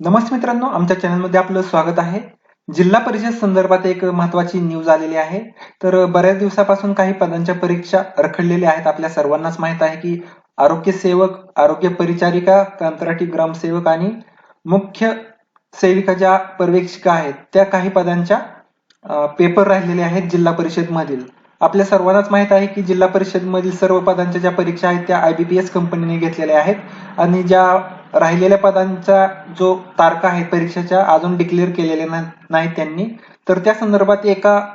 नमस्ते मित्रांनो आमच्या चॅनलमध्ये आपलं स्वागत आहे. जिल्हा परिषद संदर्भात एक महत्वाची न्यूज आलेली आहे. तर बऱ्याच दिवसापासून काही पदांच्या परीक्षा रखडलेल्या आहेत. आपल्या सर्वांनाच माहीत आहे की आरोग्य सेवक आरोग्य परिचारिका कंत्राटी ग्रामसेवक आणि मुख्य सेविका ज्या पर्यवेक्षिका आहेत त्या काही पदांच्या पेपर राहिलेले आहेत जिल्हा परिषद मधील आपल्या सर्वांनाच माहीत आहे की जिल्हा परिषद मधील सर्व पदांच्या ज्या परीक्षा आहेत त्या आयबीपीएस कंपनीने घेतलेल्या आहेत. आणि ज्या राहिलेल्या पदांचा जो तारखा आहे परीक्षेच्या अजून डिक्लेअर केलेल्या ना- नाहीत त्यांनी. तर त्या संदर्भात एका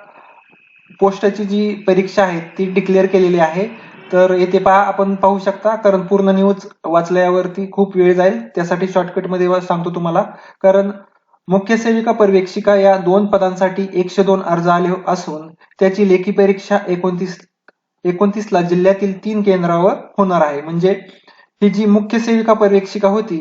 पोस्टाची जी परीक्षा आहे ती डिक्लेअर केलेली आहे. तर येथे पहा आपण पाहू शकता कारण पूर्ण न्यूज वाचल्यावरती खूप वेळ जाईल. त्यासाठी शॉर्टकटमध्ये सांगतो तुम्हाला. कारण मुख्य सेविका पर्यवेक्षिका या दोन पदांसाठी एकशे दोन अर्ज आले असून त्याची लेखी परीक्षा एकोणतीस एकोणतीसला जिल्ह्यातील तीन केंद्रावर होणार आहे. म्हणजे ही जी मुख्य सेविका परीक्षिका होती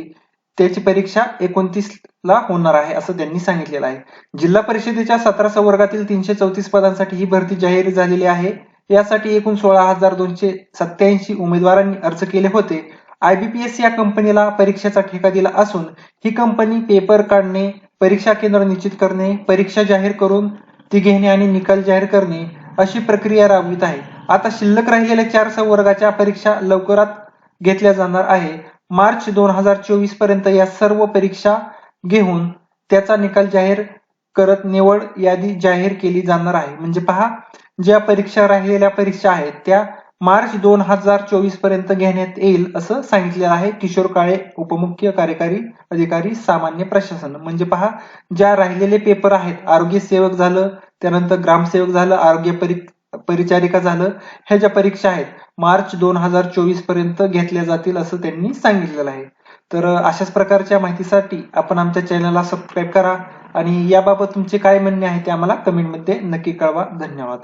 त्याची परीक्षा एकोणतीस ला होणार आहे असं त्यांनी सांगितलेलं आहे. जिल्हा परिषदेच्या सतरा वर्गातील तीनशे चौतीस पदांसाठी ही भरती जाहीर झालेली आहे. यासाठी एकूण सोळा हजार दोनशे सत्याऐंशी उमेदवारांनी अर्ज केले होते. आयबीपीएस या कंपनीला परीक्षेचा ठेका दिला असून ही कंपनी पेपर काढणे परीक्षा केंद्र निश्चित करणे परीक्षा जाहीर करून ती घेणे आणि निकाल जाहीर करणे अशी प्रक्रिया राबवित आहे. आता शिल्लक राहिलेल्या चार संवर्गाच्या परीक्षा लवकरात घेतल्या जाणार आहे. मार्च दोन हजार चोवीसपर्यंत या सर्व परीक्षा घेऊन त्याचा निकाल जाहीर करत निवड यादी जाहीर केली जाणार आहे. म्हणजे पहा ज्या परीक्षा राहिलेल्या परीक्षा आहेत त्या मार्च दोन हजार चोवीसपर्यंत घेण्यात येईल असं सांगितलेलं आहे किशोर काळे उपमुख्य कार्यकारी अधिकारी सामान्य प्रशासन. म्हणजे पहा ज्या राहिलेले पेपर आहेत आरोग्य सेवक झालं त्यानंतर ग्रामसेवक झालं आरोग्य परि परिचारिका झालं ह्या ज्या परीक्षा आहेत मार्च दोन हजार चोवीसपर्यंत घेतल्या जातील असं त्यांनी सांगितलेलं आहे. तर अशाच प्रकारच्या माहितीसाठी आपण आमच्या चॅनलला सबस्क्राईब करा आणि याबाबत तुमचे काय म्हणणे आहे ते आम्हाला कमेंटमध्ये नक्की कळवा. धन्यवाद.